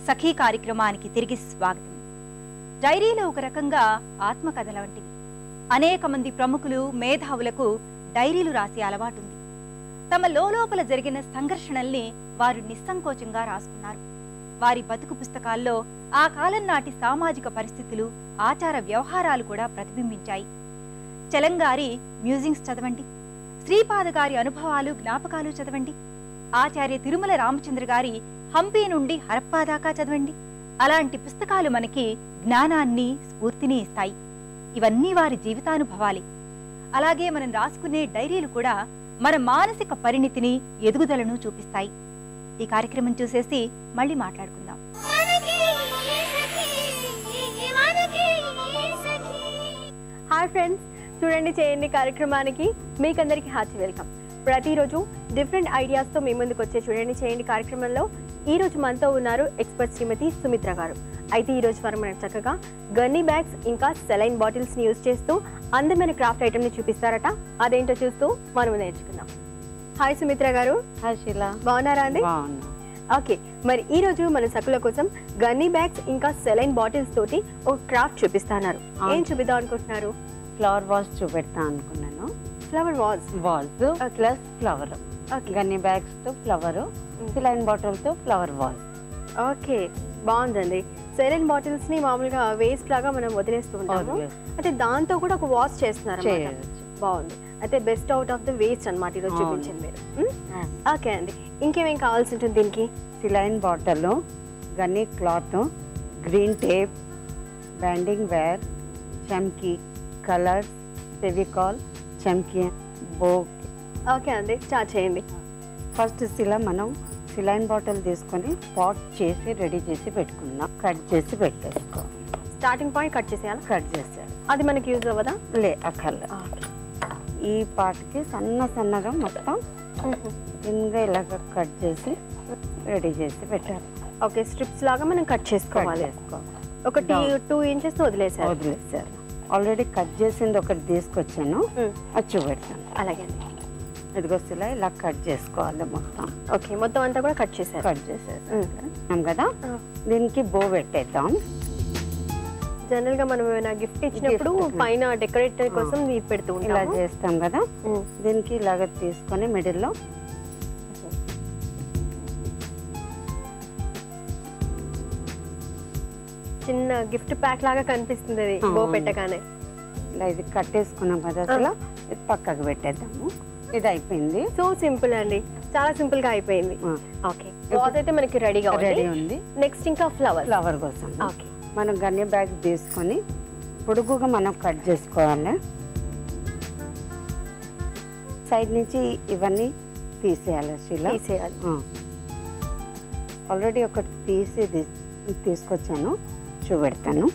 సఖీ కార్యక్రమానికి తిరిగి స్వాగతం. డైరీలో ఒక రకంగా ఆత్మకథల వంటివి అనేక మంది ప్రముఖులు మేధావులకు డైరీలు రాసే అలవాటుంది. తమ లోపల జరిగిన సంఘర్షణల్ని వారు నిస్సంకోచంగా రాసుకున్నారు. వారి బతుకు పుస్తకాల్లో ఆ కాలం నాటి సామాజిక పరిస్థితులు ఆచార వ్యవహారాలు కూడా ప్రతిబింబించాయి. చలంగారి మ్యూజింగ్స్ చదవండి. శ్రీపాద గారి అనుభవాలు జ్ఞాపకాలు చదవండి. ఆచార్య తిరుమల రామచంద్ర గారి హంపి నుండి హరప్పా దాకా చదవండి. అలాంటి పుస్తకాలు మనకి జ్ఞానాన్ని స్ఫూర్తిని ఇస్తాయి. ఇవన్నీ వారి జీవితానుభవాలే. అలాగే మనం రాసుకునే డైరీలు కూడా మన మానసిక పరిణితిని ఎదుగుదలను చూపిస్తాయి. ఈ కార్యక్రమం చూసేసి మళ్ళీ మాట్లాడుకుందాం. హాయ్ ఫ్రెండ్స్ చూడండి చేయండి కార్యక్రమానికి మీకందరికీ హార్టీ వెల్కమ్. ప్రతిరోజు డిఫరెంట్ ఐడియాస్తో మీ ముందుకు వచ్చే చూడండి చేయండి కార్యక్రమంలో ఈ రోజు మనతో ఉన్నారు ఎక్స్పర్ట్ శ్రీమతి సుమిత్ర గారు. అయితే ఈ రోజు వారు మనకు చక్కగా గన్నీ బ్యాగ్స్ ఇంకా సెలైన్ బాటిల్స్ని యూజ్ చేస్తూ అందమైన క్రాఫ్ట్ ఐటమ్ని చూపిస్తారట. అదేంటో చూస్తూ మనం నేర్చుకుందాం. హాయ్ సుమిత్ర గారు. హాయ్ శీలా. బాగున్నారా అండి? ఓకే మరి ఈ రోజు మన సకుల కోసం గన్నీ బ్యాగ్స్ ఇంకా సెలైన్ బాటిల్స్ తోటి ఒక క్రాఫ్ట్ చూపిస్తున్నారు. ఏం చూపిద్దాం అనుకుంటున్నారు? ఫ్లవర్ వాజ్ చూపెడతా అనుకున్నాను. Flower walls vase plus flower gunny బ్యాగ్స్తో flower saline బాటిల్తో ఫ్లవర్ వాజ్ ఓకే బాగుందండి. సెలైన్ బాటిల్స్ని మామూలుగా వేస్ట్ లాగా మనం వదిలేస్తూ ఉంటాము. అయితే దాంతో కూడా ఒక వాష్ చేస్తున్నారు బాగుంది. అయితే best out of the waste అన్నమాట ఈరోజు. చూపించింది మీరు? ఓకే అండి. ఇంకేమేం కావాల్సి ఉంటుంది దీనికి? Saline bottle gunny cloth green tape banding wire చమ్కీ colours Fevicol చమ్కీ బోక్. ఓకే అండి స్టార్ట్ చేయండి. ఫస్ట్ సిలా మనం సిలైన్ బాటిల్ తీసుకొని పాట్ చేసి రెడీ చేసి పెట్టుకున్నాం. కట్ చేసి పెట్టేసుకో స్టార్టింగ్ పాయింట్ కట్ చేసేయాలి? కట్ చేసారు అది మనకి యూజ్ అవ్వదా? లే అక్కర్లే ఈ పార్ట్కి సన్న సన్నగా మొత్తం ఇంకా ఇలాగ కట్ చేసి రెడీ చేసి పెట్టారు ఓకే స్ట్రిప్స్ లాగా మనం కట్ చేసుకోవాలి. చేసుకో ఒక. టూ ఇంచెస్ వదిలేసారు. వదిలేసారు. ఆల్రెడీ కట్ చేసింది ఒకటి తీసుకొచ్చాను. అది చూపెడతాను. అలాగే. ఇదిగో ఇలా ఇలా కట్ చేసుకోవాలి మొత్తం. ఓకే మొత్తం అంతా కూడా కట్ చేశారు కట్ చేసేసాం కదా. దీనికి బో పెట్టేద్దాం. జనరల్గా మనం ఏమైనా గిఫ్ట్ ఇచ్చినప్పుడు. పైన డెకరేట్ కోసం పెడుతూ ఇలా చేస్తాం కదా. దీనికి ఇలాగ తీసుకొని మిడిల్లో చిన్న గిఫ్ట్ ప్యాక్ లాగా కనిపిస్తుంది అది బో. పెట్టగానే. ఇలా ఇది కట్టేసుకున్నాం కదా అసలు. ఇది పక్కకు పెట్టేద్దాము. ఇది అయిపోయింది. సో సింపుల్ అండి. చాలా సింపుల్గా అయిపోయింది ఓకే. వాజ్ అయితే మనకి రెడీగా రెడీ ఉంది. నెక్స్ట్ ఇంకా ఫ్లవర్ ఫ్లవర్ కోసం. మనం గన్ని బ్యాగ్ తీసుకొని పొడుగుగా మనం కట్ చేసుకోవాలి. సైడ్ నుంచి ఇవన్నీ తీసేయాలి శీల. తీసేయాలి. ఆల్రెడీ ఒకటి తీసి తీసుకొచ్చాను. చూపెడతాను.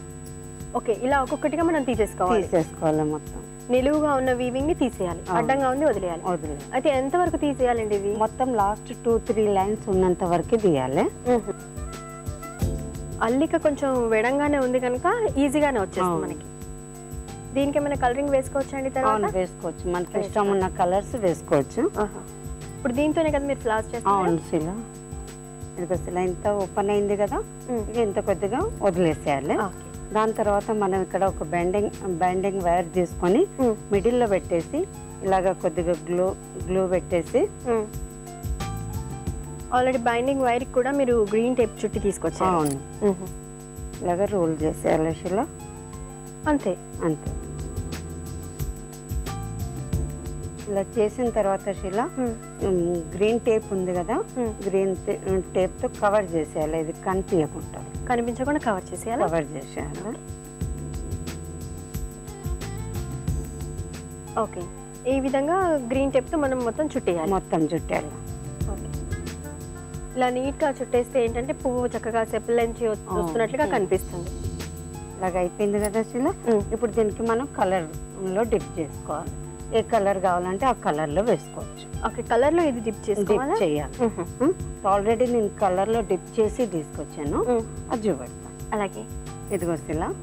ఓకే ఇలా ఒక్కొక్కటిగా మనం తీసేసుకోవాలి. తీసేసుకోవాలి మొత్తం. నిలువుగా ఉన్న వీవింగ్ని తీసేయాలి. అడ్డంగా ఉంది వదిలేయాలి. వదిలే అయితే ఎంత వరకు తీసేయాలండి ఇవి? మొత్తం లాస్ట్ టూ త్రీ లైన్స్ ఉన్నంత వరకు తీయాలి. అల్లిక కొంచెం వెడంగానే ఉంది కనుక ఈజీగానే వచ్చేస్తుంది. మనకి. దీనికి ఏమైనా కలరింగ్ వేసుకోవచ్చండి అవును తర్వాత వేసుకోవచ్చు. మనకి ఇష్టం ఉన్న కలర్స్ వేసుకోవచ్చు. ఇప్పుడు దీంతోనే కదా మీరు ఫ్లాస్ చేస్తారు అవును ఇదిగో శిల ఇంత ఓపెన్ అయింది కదా ఇక ఇంత కొద్దిగా వదిలేసేయాలి. దాని తర్వాత మనం ఇక్కడ ఒక బెండింగ్ బెండింగ్ వైర్ తీసుకొని మిడిల్లో పెట్టేసి ఇలాగ కొద్దిగా గ్లూ గ్లూ పెట్టేసి ఆల్రెడీ బైండింగ్ వైర్ కూడా మీరు గ్రీన్ టేప్ చుట్టి తీసుకొచ్చారు. అవును. ఇలాగ రోల్ చేసేయాలి అంతే. అంతే. ఇలా చేసిన తర్వాత శిల. గ్రీన్ టేప్ ఉంది కదా. గ్రీన్ టేప్తో కవర్ చేసేయాలి. ఇది కనిపించకుండా. కనిపించకుండా కవర్ చేసేయాలి? కవర్ చేసేయాలి? ఓకే. ఈ విధంగా గ్రీన్ టేప్తో మనం మొత్తం చుట్టేయాలి. మొత్తం చుట్టాలి ఓకే. ఇలా నీట్గా చుట్టేస్తే ఏంటంటే పువ్వు చక్కగా సెప్పులంచి వస్తున్నట్లుగా. కనిపిస్తుంది. ఇలాగ అయిపోయింది కదా శిల. ఇప్పుడు దీనికి మనం కలర్లో డిప్ చేసుకోవాలి. ఏ కలర్ కావాలంటే ఆ కలర్లో వేసుకోవచ్చు. ఓకే కలర్లో ఇది డిప్ డిప్ చేసుకోవాలా? చేయాలి. ఆల్రెడీ నేను కలర్లో డిప్ చేసి తీసుకొచ్చాను. అది చూపెడతాను అలాగే. ఇదిగో శిల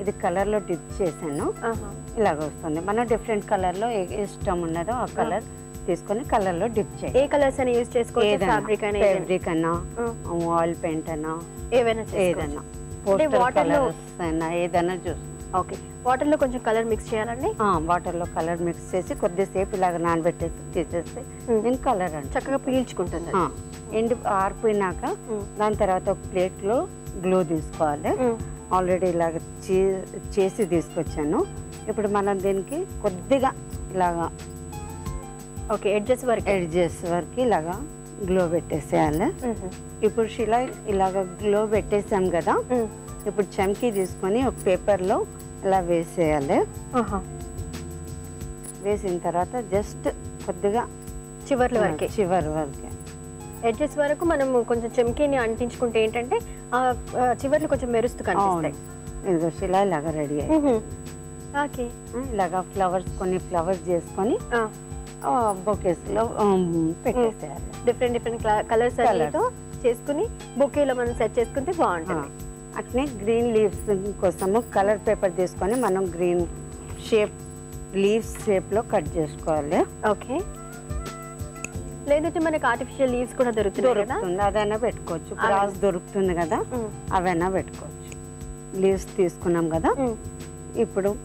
ఇది కలర్లో డిప్ చేశాను. ఇలాగ వస్తుంది. మనం డిఫరెంట్ కలర్లో ఏ ఇష్టం ఉన్నదో ఆ కలర్ తీసుకొని కలర్లో డిప్ ఏ చేయాలి కలర్స్ అయినా యూజ్ చేసుకోవచ్చు? ఫ్యాబ్రిక్ అయినా ఏదైనా. ఫ్యాబ్రిక్ అన్నా ఆ, వాల్ పెయింట్ అన్నా పోస్టర్ water లో- కలర్స్ అయినా ఏదైనా చూసి ఓకే. వాటర్లో కొంచెం కలర్ మిక్స్ చేయాలండి? వాటర్లో కలర్ మిక్స్ చేసి కొద్దిసేపు ఇలాగ నానబెట్టేసి తీసేస్తే. నేను కలర్ అంట చక్కగా పీల్చుకుంటుంది. ఎండి ఆరిపోయినాక. దాని తర్వాత ఒక ప్లేట్లో గ్లూ తీసుకోవాలి. ఆల్రెడీ ఇలాగ చేసి తీసుకొచ్చాను. ఇప్పుడు మనం దీనికి కొద్దిగా ఇలాగా ఓకే ఎడ్జెస్ వరకు. ఎడ్జెస్ వరకు ఇలాగా గ్లో పెట్టేసేయాలి. ఇప్పుడు శిలా ఇలాగ గ్లో పెట్టేసాం కదా ఇప్పుడు చమ్కీ తీసుకొని ఒక పేపర్లో ఇలా వేసేయాలి. వేసిన తర్వాత జస్ట్ కొద్దిగా చివర్ల వరకే. చివరి వరకే. ఎడ్జెస్ వరకు మనం కొంచెం చెమ్కీని అంటించుకుంటే ఏంటంటే ఆ చివర్లు కొంచెం మెరుస్తూ కనిపిస్తాయి. ఇదిగో ఇలాగ రెడీ అయ్యి ఓకే. ఇలాగ ఫ్లవర్స్ కొన్ని ఫ్లవర్స్ చేసుకొని ఆ, బొకేస్లో పెట్టేసేయాలి. డిఫరెంట్ డిఫరెంట్ కలర్స్ అన్నితో చేసుకుని బొకేలో మనం సెట్ చేసుకుంటే బాగుంటుంది. అట్నే గ్రీన్ లీవ్స్ కోసము కలర్ పేపర్ తీసుకొని మనం గ్రీన్ షేప్ లీవ్స్ షేప్లో కట్ చేసుకోవాలి. ఓకే. లేదంటే మనకి ఆర్టిఫిషియల్ లీవ్స్ కూడా దొరుకుతుంది అదైనా పెట్టుకోవచ్చు. గ్రాస్ దొరుకుతుంది కదా? అవైనా పెట్టుకోవచ్చు. లీవ్స్ తీసుకున్నాం కదా. ఇప్పుడు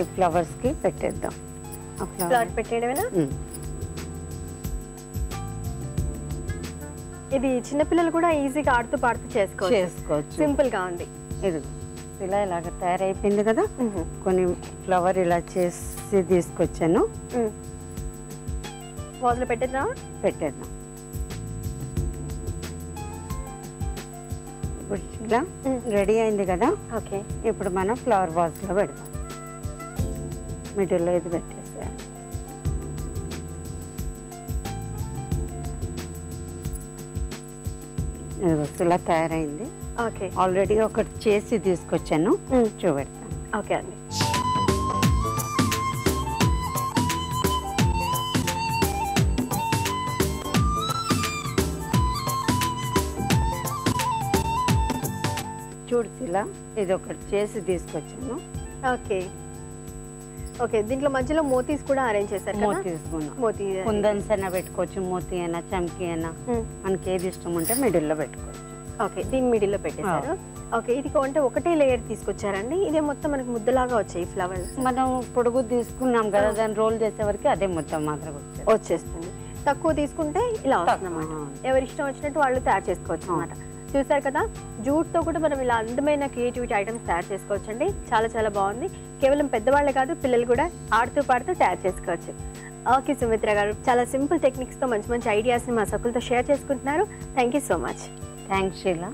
ఈ ఫ్లవర్స్కి పెట్టేద్దాం. ఫ్లవర్ పెట్టేయడమేనా? ఇది చిన్నపిల్లలు కూడా ఈజీగా ఆడుతూ పాడుతూ చేసుకోవచ్చు. చేసుకోవచ్చు. సింపుల్గా ఉంది. ఇది ఇలా ఇలాగ తయారైపోయింది కదా? కొన్ని ఫ్లవర్ ఇలా చేసి తీసుకొచ్చాను. వాజ్లో పెట్టేద్దాం. ఇప్పుడు ఇలా రెడీ అయింది కదా? ఓకే. ఇప్పుడు మనం ఫ్లవర్ వాజ్లో పెడతాం మిడిల్లో ఇది పెట్టేసేయాలి ఇలా తయారైంది. ఓకే. ఆల్రెడీ ఒకటి చేసి తీసుకొచ్చాను. చూపెడతాను. ఓకే అండి. చూడు ఇలా ఇది ఒకటి చేసి తీసుకొచ్చాను. ఓకే. ఓకే దీంట్లో మధ్యలో మోతీస్ కూడా అరేంజ్ చేశారు కదా? మోతీ కుందన్స్ అయినా పెట్టుకోవచ్చు మోతీ అయినా చమ్కీ అయినా. ఉమ్, మనకి ఏది ఇష్టం ఉంటే మిడిల్లో పెట్టుకోవచ్చు. ఓకే దీని మిడిల్లో పెట్టేశారు. ఓకే ఇది అంటే ఒకటే లేయర్ తీసుకొచ్చారండి. ఇదే మొత్తం మనకి ముద్దలాగా వచ్చాయి ఫ్లవర్స్ మనం పొడుగు తీసుకున్నాం కదా దాన్ని రోల్ చేసే వరకు అదే మొత్తం మాత్రం వచ్చేస్తుంది. తక్కువ తీసుకుంటే ఇలా వస్తుంది అన్నమాట ఎవరి ఇష్టం వచ్చినట్టు వాళ్ళు తయారు చేసుకోవచ్చు అనమాట చూసారు కదా? జూట్తో కూడా మనం ఇలా అందమైన క్రియేటివిటీ ఐటమ్స్ తయారు చేసుకోవచ్చండి. చాలా చాలా బాగుంది. కేవలం పెద్దవాళ్ళే కాదు పిల్లలు కూడా ఆడుతూ పాడుతూ తయారు చేసుకోవచ్చు. ఓకే సుమిత్ర గారు. చాలా సింపుల్ టెక్నిక్స్తో మంచి మంచి ఐడియాస్ని మా సకులతో షేర్ చేసుకుంటున్నారు. Thank you so much. Thanks Sheela.